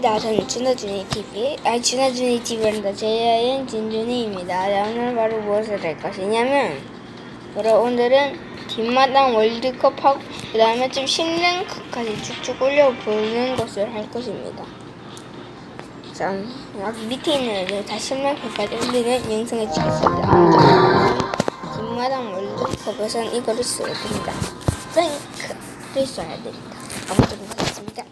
저는 준호준이 TV, 아니 준호준이 TV란다. 제야인 진준이입니다. 오늘 바로 무엇을 할 것이냐면, 바로 오늘은 뒷마당 월드컵하고 그 다음에 좀 10랭크까지 쭉쭉 올려보는 것을 할 것입니다. 자, 여기 밑에 있는 애들 다 10랭크까지 올리는 영상을 찍겠습니다. 뒷마당 월드컵에선 이거를 써야 됩니다. 랭크를 써야 됩니다. 가보도록 하겠습니다.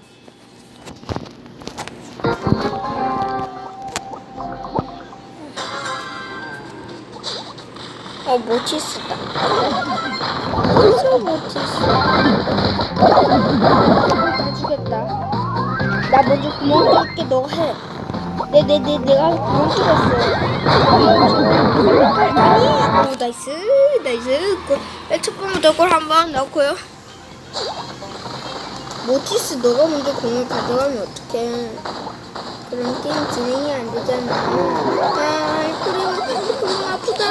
어, 모티스다. 무슨 모티스? 나 죽였다. 나 먼저 구멍 뚫게 너가 해. 내, 내, 내, 내가 구멍 뚫었어. 아니, 오, 나이스, 나이스. 골. 맨첫 번부터 골 한 번 넣고요. 모티스, 너가 먼저 공을 가져가면 어떡해. 그럼 게임 진행이 안 되잖아. 아, 그래, 그래, 아프다,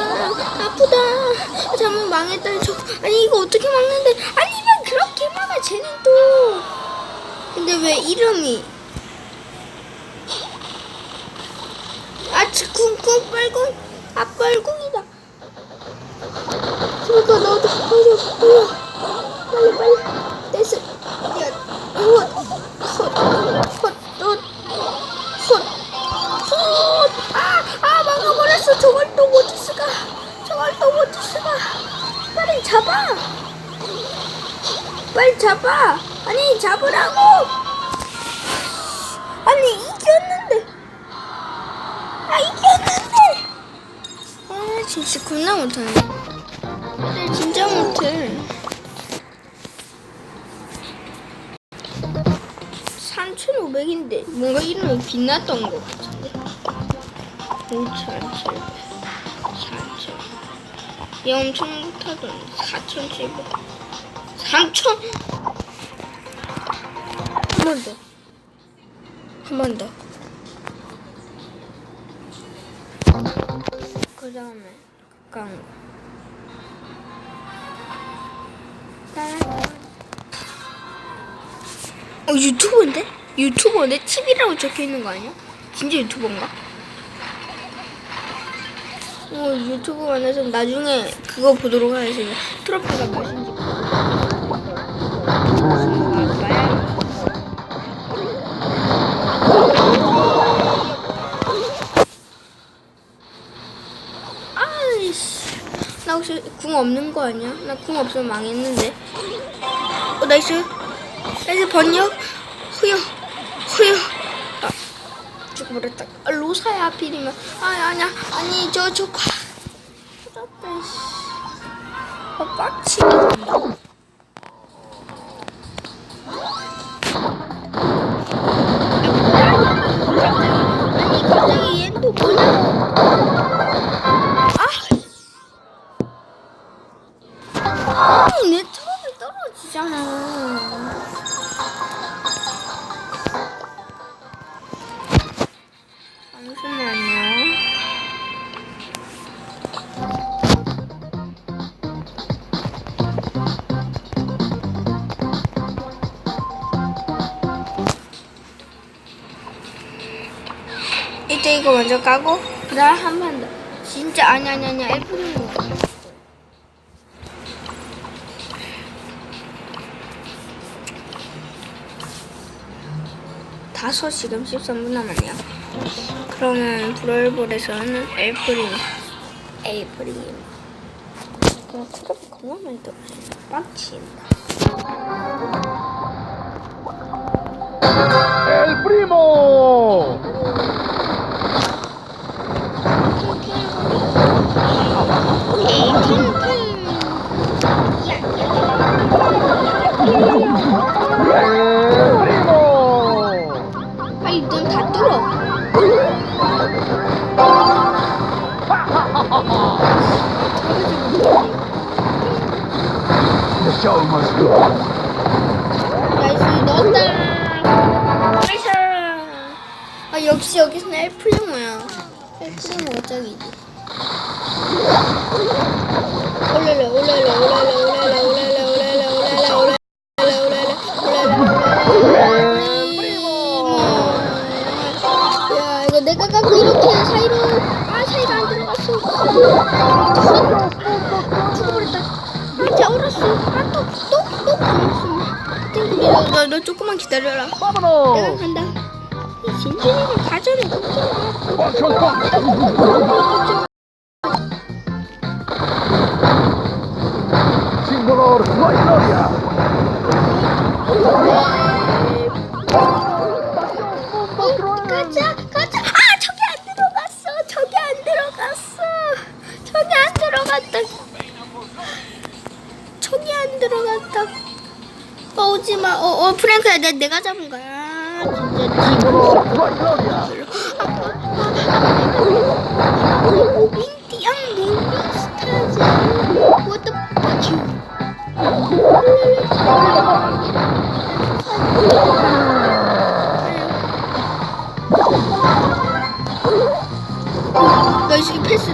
아프다. 잘못 망했다. 저, 아니, 이거 어떻게 막는데? 아니면 그렇게 막아, 쟤는 또. 근데 왜 이름이. 아, 치, 쿵, 쿵, 빨공. 아, 빨공이다. 그러니까 너도 빨리, 빨리. 빨리, 빨리. 됐어. 야, 헛, 헛, 막아버렸어! 저걸 또 모티스가! 저걸 또 모티스가! 빨리 잡아! 빨리 잡아! 아니 잡으라고! 아니 이겼는데! 아 이겼는데! 아 진짜 겁나 못하네 근데 진짜 못해 3,500인데 뭔가 이름이 빛났던 것 같은데 5,700 4,000 얘 엄청 못하던 4,700 3,000 한 번 더 한 번 더 그 다음에 가까운 거 어 유튜버인데? 유튜버인데? TV라고 적혀있는 거 아니야? 진짜 유튜버인가? 어 유튜브 만나서 나중에 그거 보도록 하겠습니다. 트로피가 아빠야 아이씨. 나 혹시 궁 없는 거 아니야? 나 궁 없으면 망했는데. 어 나이스. 나이스 번역. 후여 후여. 아 죽어버렸다. 아, 로사야 하필이면. 아 아니야. 아니 저저 과. 아 빡치게 된다. 아니 갑자기 얘는 또 뭐냐고 아! 아니 내 트럭이 떨어지잖아 거 먼저 까고 그다음 한번 더. 진짜 아니 아니 아니 애플이 다섯 지금 13분 남았네요. 그러면 브롤볼에서는 엘프링 엘프링 그냥 트럭 겁나 많이 떨어져 빡친다 El primo. El primo. 빨리 눈다 뚫어 The show must go on. 나이스 아 역시 여기서는 엘프리모야 엘프리모가 짝이지 올레레 올레레 올레레 올레레 올레레 올레레 올레레 올레레 올레레 이거 내가 갖고 이렇게 사이로 아 사이가 안 들어갔어 죽어버렸다. 아쟤 얼었어 아또또또 강했어 땡구리 너, 너 조금만 기다려라 내가. 간다 가져를 Ocho con- Sin 가자 가자. 아 저기 안 들어갔어. 저기 안 들어갔어. 저기 안 들어갔다. 저기 안 들어갔다. 어 오지 마. 어, 어 프랭크야 내, 내가 잡은 거야. What the fuck? you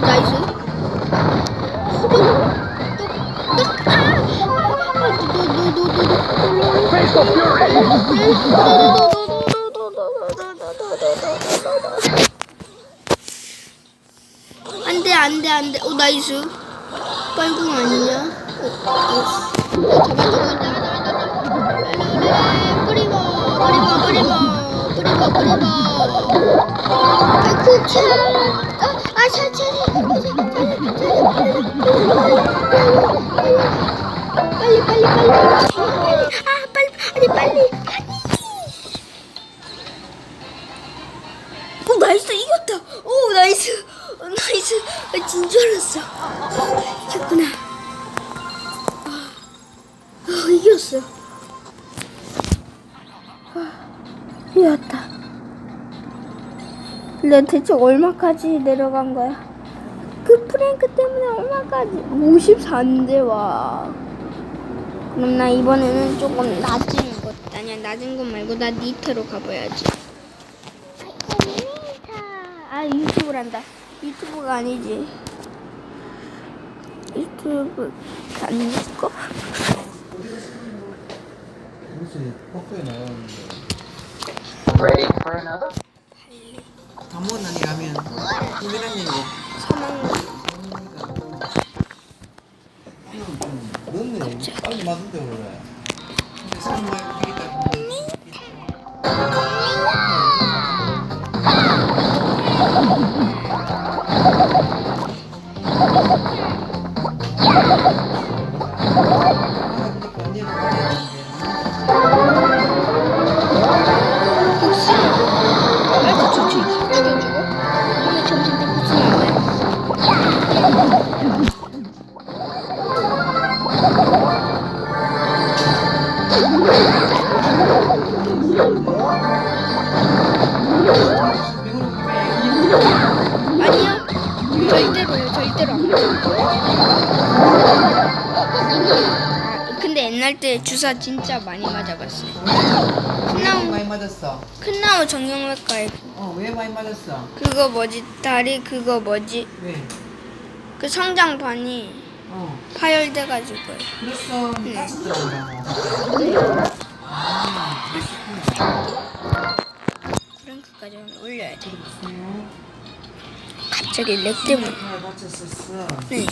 나이스 나이스. 안돼 안돼 안돼. 오 나이스 빨궁 아니냐? 어, 나이스. 잡아 잡아 잡아 뿌리고 뿌리고 뿌리고 뿌리고 뿌리고 아이쿠 차 빨리 빨리 빨리 빨리. 아 빨리 아니 빨리 오 나이스 이겼다. 오 나이스 어, 나이스. 아, 진줄 알았어. 이겼구나. 아, 아, 이겼어. 아, 이겼다. 내가 대체 얼마까지 내려간 거야 그 프랭크 때문에 얼마까지 54인데 와. 그럼 나 이번에는 조금 낮은 것 아니야 낮은 것 말고 나 니트로 가봐야지. 아 유튜브를 한다. 유튜브가 아니지. 유튜브 아니고 무슨 Ready for another? 힘이란 얘기 사망 이건 좀 늦네 빨리 맞은데 그래 주사 진짜 많이 맞아봤어요. 왜 많이 맞았어? 큰 나무 정형외과에 어 왜 많이 맞았어? 그거 뭐지? 다리 그거 뭐지? 왜? 그 성장판이 어. 파열돼가지고요 그랬어. 가스 들어온다 프랭크까지 오늘 올려야 돼. 응 갑자기 렉 때문에. 잘 맞췄었어. 네.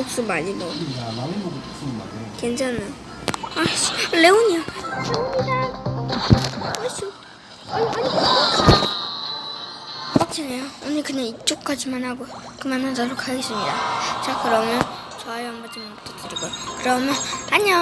국수 많이 먹어. 야 남이 먹고 무슨 말이야 괜찮아. 아씨 레온이야. 레온이다 아씨. 아니 아니. 빡치네요 오늘 그냥 이쪽까지만 하고 그만하도록 하겠습니다. 자 그러면 좋아요 한 번씩만 부탁드리고요. 그러면 안녕